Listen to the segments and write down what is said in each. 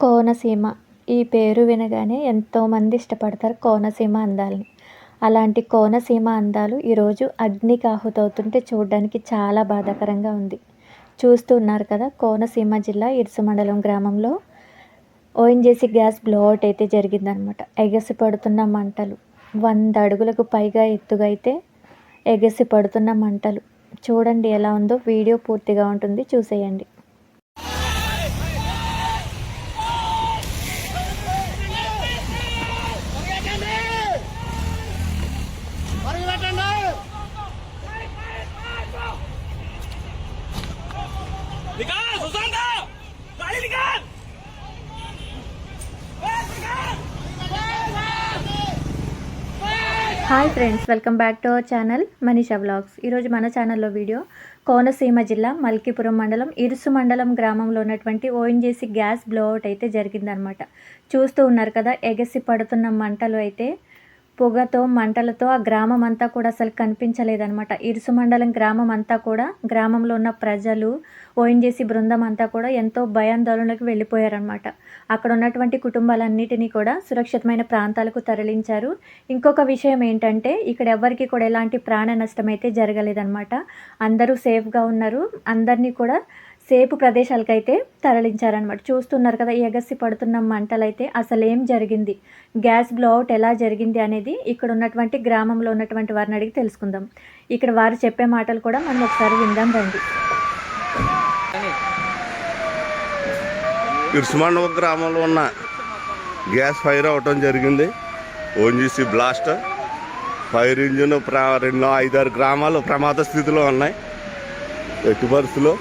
కోనసీమ. ఈ పేరు వినగానే ఎంతోమంది ఇష్టపడతారు కోనసీమ అందాలని. అలాంటి కోనసీమ అందాలు ఈరోజు అగ్నికి ఆహుతవుతుంటే చూడడానికి చాలా బాధాకరంగా ఉంది. చూస్తూ ఉన్నారు కదా కోనసీమ జిల్లా ఇరుసు మండలం గ్రామంలో ఓఎన్జీసీ గ్యాస్ బ్లోఅవుట్ అయితే జరిగిందనమాట. ఎగసి పడుతున్న మంటలు వంద అడుగులకు పైగా ఎత్తుగా అయితే ఎగసి పడుతున్న మంటలు. చూడండి ఎలా ఉందో వీడియో పూర్తిగా ఉంటుంది చూసేయండి. Hi friends welcome back to our channel Manisha vlogs. ఈరోజు మన ఛానల్లో వీడియో కోనసీమ జిల్లా మల్కీపురం మండలం ఇరుసు మండలం గ్రామంలో ఉన్నటువంటి ఓఎన్జీసీ గ్యాస్ బ్లోఅవుట్ అయితే జరిగిందనమాట చూస్తూ ఉన్నారు కదా ఎగసి పడుతున్న మంటలు అయితే పొగతో మంటలతో ఆ గ్రామం అంతా కూడా అసలు కనిపించలేదనమాట ఇరుసు మండలం గ్రామం అంతా కూడా గ్రామంలో ఉన్న ప్రజలు ఓఎన్జీసీ బృందం అంతా కూడా ఎంతో భయాందోళనకు వెళ్ళిపోయారనమాట అక్కడ ఉన్నటువంటి కుటుంబాలన్నిటినీ కూడా సురక్షితమైన ప్రాంతాలకు తరలించారు. ఇంకొక విషయం ఏంటంటే ఇక్కడ ఎవరికి కూడా ఎలాంటి ప్రాణ నష్టం అయితే జరగలేదనమాట అందరూ సేఫ్గా ఉన్నారు. అందరినీ కూడా సేపు ప్రదేశాలకైతే తరలించారనమాట చూస్తున్నారు కదా ఎగసి పడుతున్న మంటలైతే అసలు ఏం జరిగింది? గ్యాస్ బ్లౌట్ ఎలా జరిగింది అనేది ఇక్కడ ఉన్నటువంటి గ్రామంలో ఉన్నటువంటి వారిని అడిగి తెలుసుకుందాం. ఇక్కడ వారు చెప్పే మాటలు కూడా మనం ఒకసారి విందాం రండి. ఇరుసుమండవ గ్రామంలో ఉన్న గ్యాస్ ఫైర్ అవటం జరిగింది. ONGC blast. ఫైర్ ఇంజిన్ ప్ర రెండు ఐదారు గ్రామాలు ప్రమాద స్థితిలో ఉన్నాయి. ఎట్టి పరిస్థితుల్లో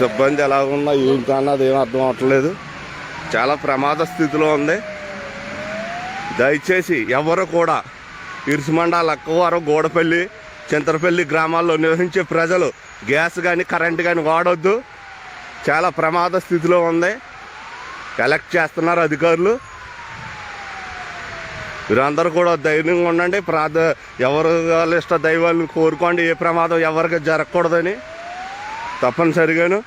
సిబ్బంది ఎలా ఉన్నా ఏంటి అన్నది ఏం అర్థం అవ్వట్లేదు చాలా ప్రమాద స్థితిలో ఉంది. దయచేసి ఎవరు కూడా ఇరుసుమండ లక్కవారం గోడపల్లి చింతరపల్లి గ్రామాల్లో నివసించే ప్రజలు గ్యాస్ కానీ కరెంట్ కానీ వాడొద్దు. చాలా ప్రమాద స్థితిలో ఉంది. కలెక్ట్ చేస్తున్నారు అధికారులు. మీరందరూ కూడా ధైర్యంగా ఉండండి. ప్రార్థ ఎవరు ఇష్ట దైవాలను కోరుకోండి. ఏ ప్రమాదం ఎవరికి జరగకూడదని. తప్పనిసరిగాను.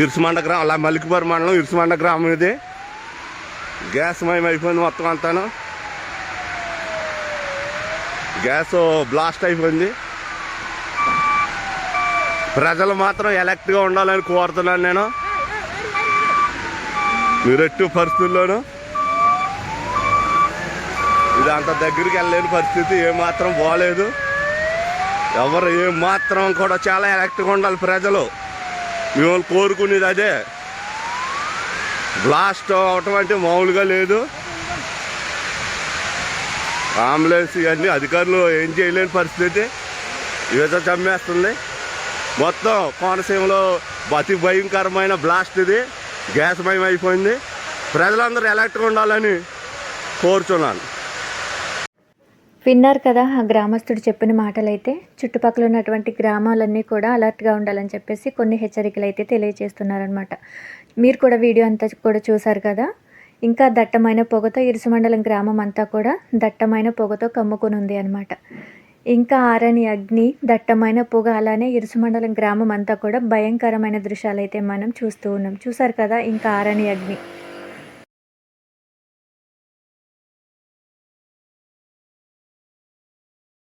ఇరుసుమండ గ్రామం అలా మలికిపూర్ మండలం ఇరుసుమండ గ్రామం ఇది. గ్యాస్మయం అయిపోయింది మొత్తం అంతాను. గ్యాస్ బ్లాస్ట్ అయిపోయింది. ప్రజలు మాత్రం ఎలక్ట్గా ఉండాలని కోరుతున్నాను నేను. మీరు ఎట్టి పరిస్థితుల్లోనూ ఇది అంత దగ్గరికి వెళ్ళలేని పరిస్థితి ఏమాత్రం బాగలేదు ఎవరు ఏమాత్రం కూడా చాలా ఎలక్ట్గా ఉండాలి ప్రజలు. మిమ్మల్ని కోరుకునేది అదే. బ్లాస్ట్ అవటం అంటే మామూలుగా లేదు. అంబులెన్స్ ఇవన్నీ అధికారులు ఏం చేయలేని పరిస్థితి. ఏదో చమ్మేస్తుంది మొత్తం కోనసీమలో అతి భయంకరమైన బ్లాస్ట్ ఇది. గ్యాస్ భయం అయిపోయింది. ప్రజలందరూ ఎలక్ట్గా ఉండాలని కోరుచున్నాను. విన్నారు కదా ఆ గ్రామస్తుడు చెప్పిన మాటలైతే? చుట్టుపక్కల ఉన్నటువంటి గ్రామాలన్నీ కూడా అలర్ట్గా ఉండాలని చెప్పేసి కొన్ని హెచ్చరికలు అయితే తెలియజేస్తున్నారనమాట మీరు కూడా వీడియో అంతా కూడా చూసారు కదా? ఇంకా దట్టమైన పొగతో ఇరుసుమండలం గ్రామం అంతా కూడా దట్టమైన పొగతో కమ్ముకొని ఉంది అనమాట ఇంకా ఆరని అగ్ని దట్టమైన పొగ అలానే ఇరుసుమండలం గ్రామం అంతా కూడా భయంకరమైన దృశ్యాలు అయితే మనం చూస్తూ ఉన్నాం. చూసారు కదా? ఇంకా ఆరని అగ్ని.